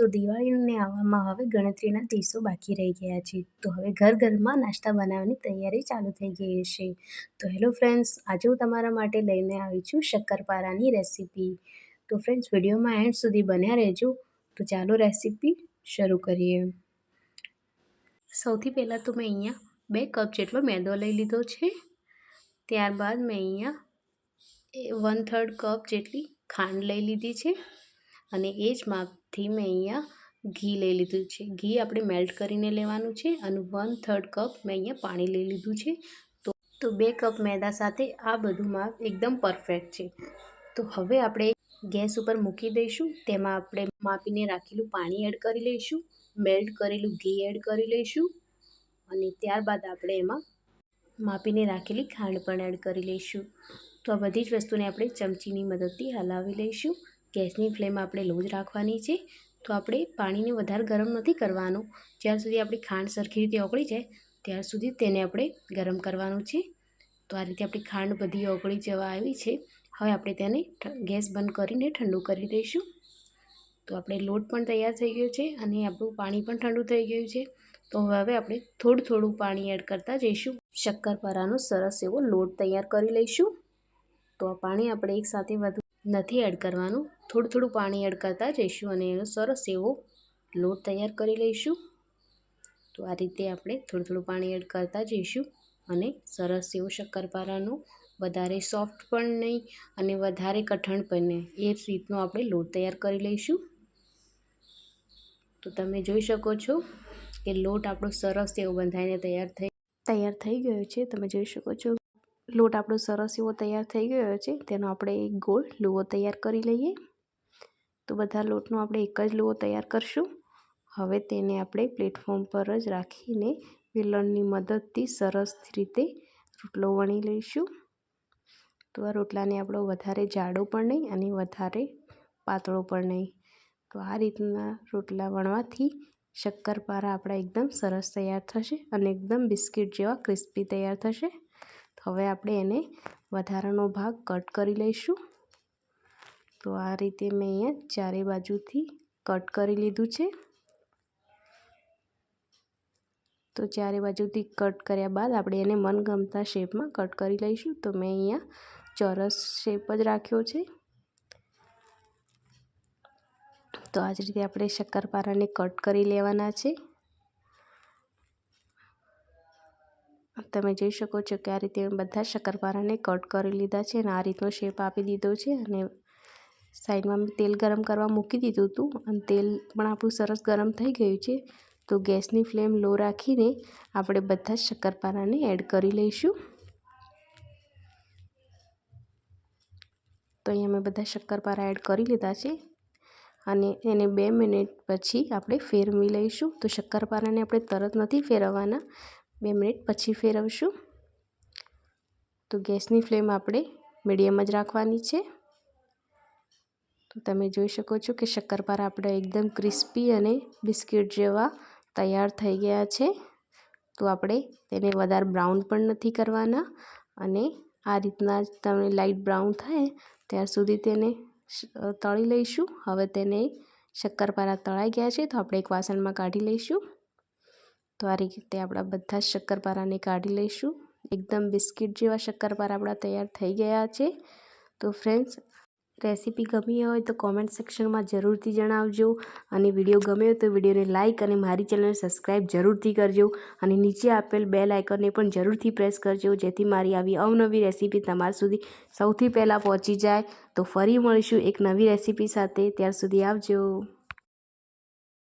તો દિવાળીને આવવામાં હવે ગણતરીના દિવસો બાકી રહી ગયા છે. તો હવે ઘર ઘરમાં નાસ્તા બનાવવાની તૈયારી ચાલુ થઈ ગઈ છે તો હેલો ફ્રેન્ડ્સ, આજે હું તમારા માટે લઈને આવી છું શક્કરપારાની રેસીપી. તો ફ્રેન્ડ્સ, વિડીયોમાં એન્ડ સુધી બન્યા રહેજો. તો ચાલો રેસીપી શરૂ કરીએ. સૌથી પહેલાં તો મેં અહીંયા બે કપ જેટલો મેદો લઈ લીધો છે. ત્યારબાદ મેં અહીંયા વન થર્ડ કપ જેટલી ખાંડ લઈ લીધી છે. અને એ જ માપથી મેં અહીંયા ઘી લઈ લીધું છે. ઘી આપણે મેલ્ટ કરીને લેવાનું છે અને વન થર્ડ કપ મેં અહીંયા પાણી લઈ લીધું છે. તો તો બે કપ મેદા સાથે આ બધું માપ એકદમ પરફેક્ટ છે. તો હવે આપણે ગેસ ઉપર મૂકી દઈશું. તેમાં આપણે માપીને રાખેલું પાણી એડ કરી લઈશું. મેલ્ટ કરેલું ઘી એડ કરી લઈશું. અને ત્યારબાદ આપણે એમાં માપીને રાખેલી ખાંડ પણ એડ કરી લઈશું. તો આ બધી જ વસ્તુને આપણે ચમચીની મદદથી હલાવી લઈશું. ગેસની ફ્લેમ આપણે લો જ રાખવાની છે. તો આપણે પાણીને વધારે ગરમ નથી કરવાનું. જ્યાર સુધી આપણી ખાંડ સરખી રીતે ઓગળી જાય ત્યાર સુધી તેને આપણે ગરમ કરવાનું છે. તો આ રીતે આપણી ખાંડ બધી ઓગળી જવા આવી છે. હવે આપણે તેને ગેસ બંધ કરીને ઠંડુ કરી દઈશું. તો આપણે લોટ પણ તૈયાર થઈ ગયો છે અને આપણું પાણી પણ ઠંડુ થઈ ગયું છે. તો હવે આપણે થોડું થોડું પાણી એડ કરતા જઈશું. શક્કરપારાનો સરસ એવો લોટ તૈયાર કરી લઈશું. તો આ પાણી આપણે એકસાથે વધુ નથી એડ કરવાનું. થોડું થોડું પાણી એડ કરતા જઈશું અને એનો સરસ એવો લોટ તૈયાર કરી લઈશું. તો આ રીતે આપણે થોડું થોડું પાણી એડ કરતા જઈશું અને સરસ એવો શક્કરપારાનો વધારે સોફ્ટ પણ નહીં અને વધારે કઠણ પણ નહીં. એ રીતનો આપણે લોટ તૈયાર કરી લઈશું. તો તમે જોઈ શકો છો કે લોટ આપણો સરસ એવો બંધાઈને તૈયાર થઈ તૈયાર થઈ ગયો છે. તમે જોઈ શકો છો લોટ આપણો સરસ એવો તૈયાર થઈ ગયો છે. તેનો આપણે એક ગોળ લુવો તૈયાર કરી લઈએ. તો બધા લોટનો આપણે એક જ લુવો તૈયાર કરશું. હવે તેને આપણે પ્લેટફોર્મ પર જ રાખીને વેલણની મદદથી સરસ રીતે રોટલો વણી લઈશું. તો આ રોટલાને આપણો વધારે જાડો પણ નહીં અને વધારે પાતળો પણ નહીં. તો આ રીતના રોટલા વણવાથી શક્કરપારા આપણા એકદમ સરસ તૈયાર થશે અને એકદમ બિસ્કિટ જેવા ક્રિસ્પી તૈયાર થશે. હવે આપણે એને વધારાનો ભાગ કટ કરી લઈશું. તો આ રીતે મેં અહીંયા ચારે બાજુથી કટ કરી લીધું છે. તો ચારે બાજુથી કટ કર્યા બાદ આપણે એને મનગમતા શેપમાં કટ કરી લઈશું. તો મેં અહીંયા ચોરસ શેપ જ રાખ્યો છે. તો આ જ રીતે આપણે શક્કરપારાને કટ કરી લેવાના છે. તમે જોઈ શકો છો કે આ રીતે બધા શક્કરપારાને કટ કરી લીધા છે અને આ રીતનો શેપ આપી દીધો છે અને સાઈડમાં મેં તેલ ગરમ કરવા મૂકી દીધું હતું અને તેલ પણ આપણું સરસ ગરમ થઈ ગયું છે. તો ગેસની ફ્લેમ લો રાખીને આપણે બધા જ શક્કરપારાને એડ કરી લઈશું. તો અહીંયા મેં બધા શક્કરપારા એડ કરી લીધા છે અને એને બે મિનિટ પછી આપણે ફેરવી લઈશું. તો શક્કરપારાને આપણે તરત નથી ફેરવવાના. બે મિનિટ પછી ફેરવશું. તો ગેસની ફ્લેમ આપણે મીડિયમ જ રાખવાની છે. તો તમે જોઈ શકો છો કે શક્કરપારા આપણે એકદમ ક્રિસ્પી અને બિસ્કિટ જેવા તૈયાર થઈ ગયા છે. તો આપણે તેને વધારે બ્રાઉન પણ નથી કરવાના અને આ રીતના તમે લાઇટ બ્રાઉન થાય ત્યાર સુધી તેને તળી લઈશું. હવે તેને શક્કરપારા તળાઈ ગયા છે તો આપણે એક વાસણમાં કાઢી લઈશું. તો આ રીતે આપણા બધા જ શક્કરપારાને કાઢી લઈશું. એકદમ બિસ્કિટ જેવા શક્કરપારા આપણા તૈયાર થઈ ગયા છે. તો ફ્રેન્ડ્સ, રેસીપી ગમી હોય તો કોમેન્ટ સેક્શનમાં જરૂરથી જણાવજો. અને વીડિયો ગમ્યો તો વિડીયોને લાઇક અને મારી ચેનલને સબસ્ક્રાઈબ જરૂરથી કરજો. અને નીચે આપેલ બેલ આઇકનને પણ જરૂરથી પ્રેસ કરજો, જેથી મારી આવી અવનવી રેસીપી તમારા સુધી સૌથી પહેલાં પહોંચી જાય. તો ફરી મળીશું એક નવી રેસીપી સાથે. ત્યાર સુધી આવજો.